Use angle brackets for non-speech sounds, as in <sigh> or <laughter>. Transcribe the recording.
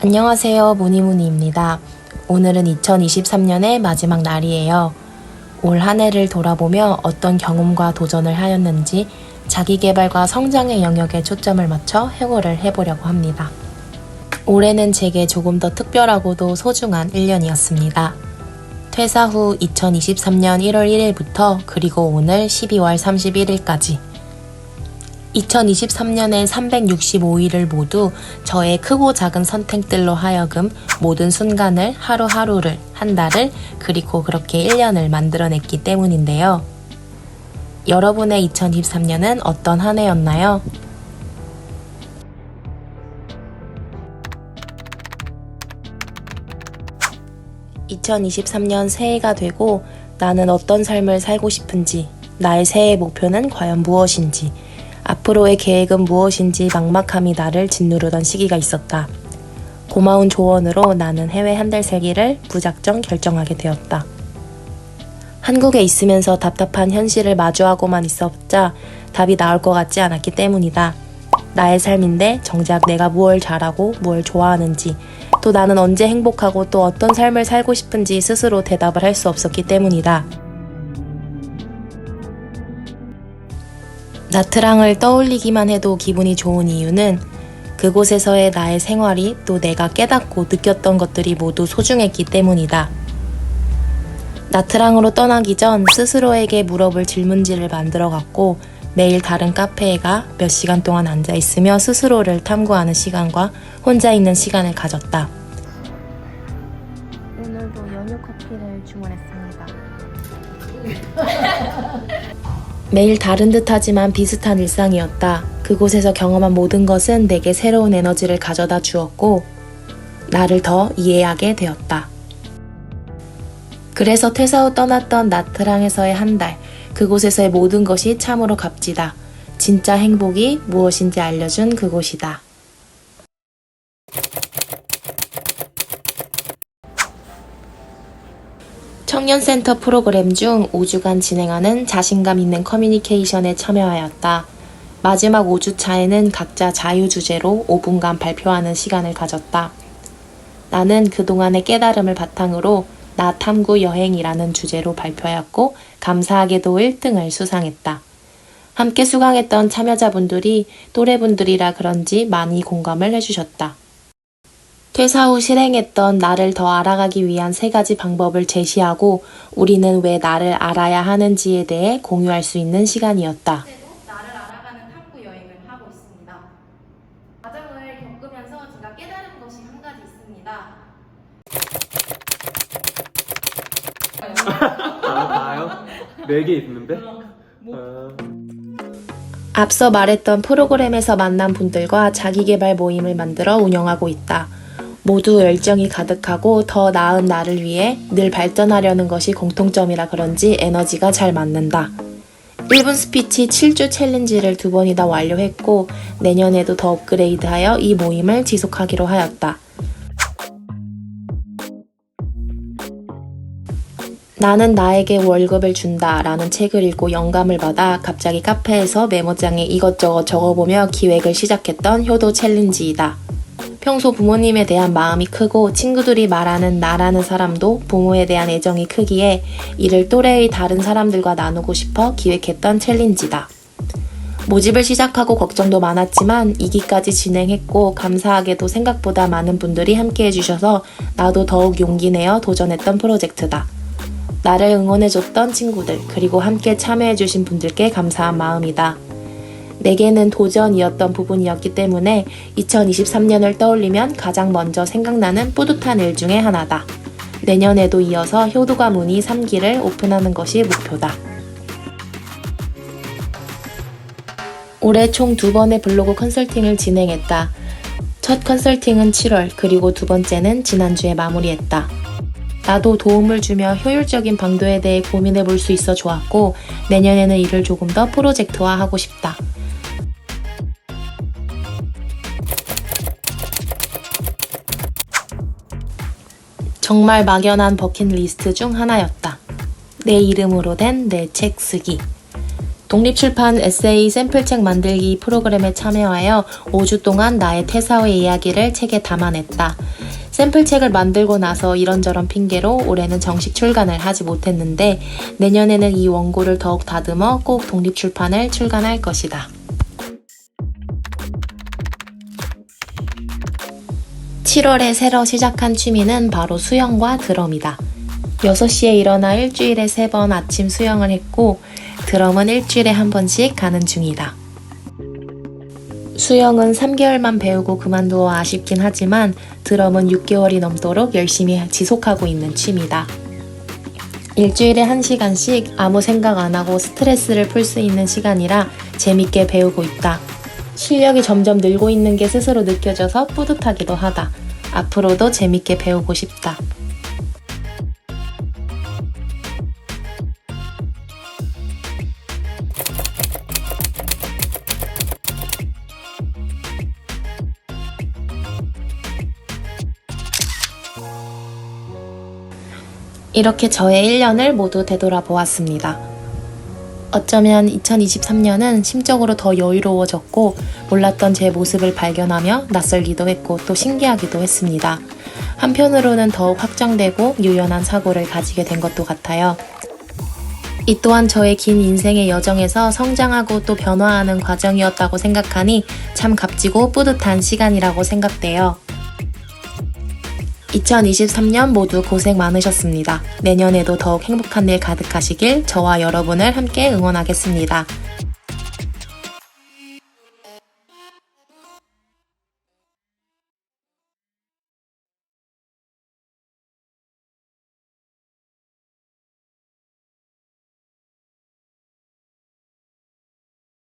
안녕하세요. 무니무니입니다. 오늘은 2023년의 마지막 날이에요. 올 한 해를 돌아보며 어떤 경험과 도전을 하였는지 자기 개발과 성장의 영역에 초점을 맞춰 해고를 해보려고 합니다. 올해는 제게 조금 더 특별하고도 소중한 1년이었습니다. 퇴사 후 2023년 1월 1일부터 그리고 오늘 12월 31일까지 2023년의 365일을 모두 저의 크고 작은 선택들로 하여금 모든 순간을 하루하루를 한 달을 그리고 그렇게 1년을 만들어냈기 때문인데요. 여러분의 2023년은 어떤 한 해였나요? (2023년) 새해가 되고 나는 어떤 삶을 살고 싶은지 나의 새해 목표는 과연 무엇인지 앞으로의 계획은 무엇인지 막막함이 나를 짓누르던 시기가 있었다. 고마운 조언으로 나는 해외 한 달 살기를 무작정 결정하게 되었다. 한국에 있으면서 답답한 현실을 마주하고만 있었자 답이 나올 것 같지 않았기 때문이다. 나의 삶인데 정작 내가 무엇을 잘하고 무엇을 좋아하는지 또 나는 언제 행복하고 또 어떤 삶을 살고 싶은지 스스로 대답을 할 수 없었기 때문이다. 나트랑을 떠올리기만 해도 기분이 좋은 이유는 그곳에서의 나의 생활이 또 내가 깨닫고 느꼈던 것들이 모두 소중했기 때문이다. 나트랑으로 떠나기 전 스스로에게 물어볼 질문지를 만들어 갔고 매일 다른 카페에 가 몇 시간 동안 앉아 있으며 스스로를 탐구하는 시간과 혼자 있는 시간을 가졌다. 오늘도 연유 커피를 주문했습니다. <laughs> 매일 다른 듯하지만 비슷한 일상이었다. 그곳에서 경험한 모든 것은 내게 새로운 에너지를 가져다 주었고, 나를 더 이해하게 되었다. 그래서 퇴사 후 떠났던 나트랑에서의 한 달, 그곳에서의 모든 것이 참으로 값지다. 진짜 행복이 무엇인지 알려준 그곳이다. 청년센터 프로그램 중 5주간 진행하는 자신감 있는 커뮤니케이션에 참여하였다. 마지막 5주 차에는 각자 자유 주제로 5분간 발표하는 시간을 가졌다. 나는 그동안의 깨달음을 바탕으로 나 탐구 여행이라는 주제로 발표하였고 감사하게도 1등을 수상했다. 함께 수강했던 참여자분들이 또래분들이라 그런지 많이 공감을 해주셨다. 퇴사 후 실행했던 나를 더 알아가기 위한 세 가지 방법을 제시하고 우리는 왜 나를 알아야 하는지에 대해 공유할 수 있는 시간이었다. 나를 알아가는 탐구 여행을 하고 있습니다. 과정을 겪으면서 제가 깨달은 것이 한 가지 있습니다. 아, 나요? 네 개 있는데? 아, 앞서 말했던 프로그램에서 만난 분들과 자기개발 모임을 만들어 운영하고 있다. 모두 열정이 가득하고 더 나은 나를 위해 늘 발전하려는 것이 공통점이라 그런지 에너지가 잘 맞는다. 1분 스피치 7주 챌린지를 두 번이나 완료했고 내년에도 더 업그레이드하여 이 모임을 지속하기로 하였다. 나는 나에게 월급을 준다 라는 책을 읽고 영감을 받아 갑자기 카페에서 메모장에 이것저것 적어보며 기획을 시작했던 효도 챌린지이다. 평소 부모님에 대한 마음이 크고 친구들이 말하는 나라는 사람도 부모에 대한 애정이 크기에 이를 또래의 다른 사람들과 나누고 싶어 기획했던 챌린지다. 모집을 시작하고 걱정도 많았지만 2기까지 진행했고 감사하게도 생각보다 많은 분들이 함께 해주셔서 나도 더욱 용기 내어 도전했던 프로젝트다. 나를 응원해줬던 친구들, 그리고 함께 참여해주신 분들께 감사한 마음이다. 내게는 도전이었던 부분이었기 때문에 2023년을 떠올리면 가장 먼저 생각나는 뿌듯한 일 중에 하나다. 내년에도 이어서 효도가 문의 3기를 오픈하는 것이 목표다. 올해 총 두 번의 블로그 컨설팅을 진행했다. 첫 컨설팅은 7월, 그리고 두 번째는 지난주에 마무리했다. 나도 도움을 주며 효율적인 방도에 대해 고민해 볼 수 있어 좋았고, 내년에는 이를 조금 더 프로젝트화 하고 싶다. 정말 막연한 버킷리스트 중 하나였다. 내 이름으로 된 내 책 쓰기. 독립출판 에세이 샘플책 만들기 프로그램에 참여하여 5주 동안 나의 퇴사 후의 이야기를 책에 담아냈다. 샘플책을 만들고 나서 이런저런 핑계로 올해는 정식 출간을 하지 못했는데 내년에는 이 원고를 더욱 다듬어 꼭 독립출판을 출간할 것이다. 7월에 새로 시작한 취미는 바로 수영과 드럼이다. 6시에 일어나 일주일에 3번 아침 수영을 했고 드럼은 일주일에 한 번씩 가는 중이다. 수영은 3개월만 배우고 그만두어 아쉽긴 하지만 드럼은 6개월이 넘도록 열심히 지속하고 있는 취미다. 일주일에 1시간씩 아무 생각 안 하고 스트레스를 풀 수 있는 시간이라 재밌게 배우고 있다. 실력이 점점 늘고 있는 게 스스로 느껴져서 뿌듯하기도 하다. 앞으로도 재밌게 배우고 싶다. 이렇게 저의 1년을 모두 되돌아보았습니다. 어쩌면 2023년은 심적으로 더 여유로워졌고 몰랐던 제 모습을 발견하며 낯설기도 했고 또 신기하기도 했습니다. 한편으로는 더욱 확장되고 유연한 사고를 가지게 된 것도 같아요. 이 또한 저의 긴 인생의 여정에서 성장하고 또 변화하는 과정이었다고 생각하니 참 값지고 뿌듯한 시간이라고 생각돼요. 2023년 모두 고생 많으셨습니다. 내년에도 더욱 행복한 일 가득하시길 저와 여러분을 함께 응원하겠습니다.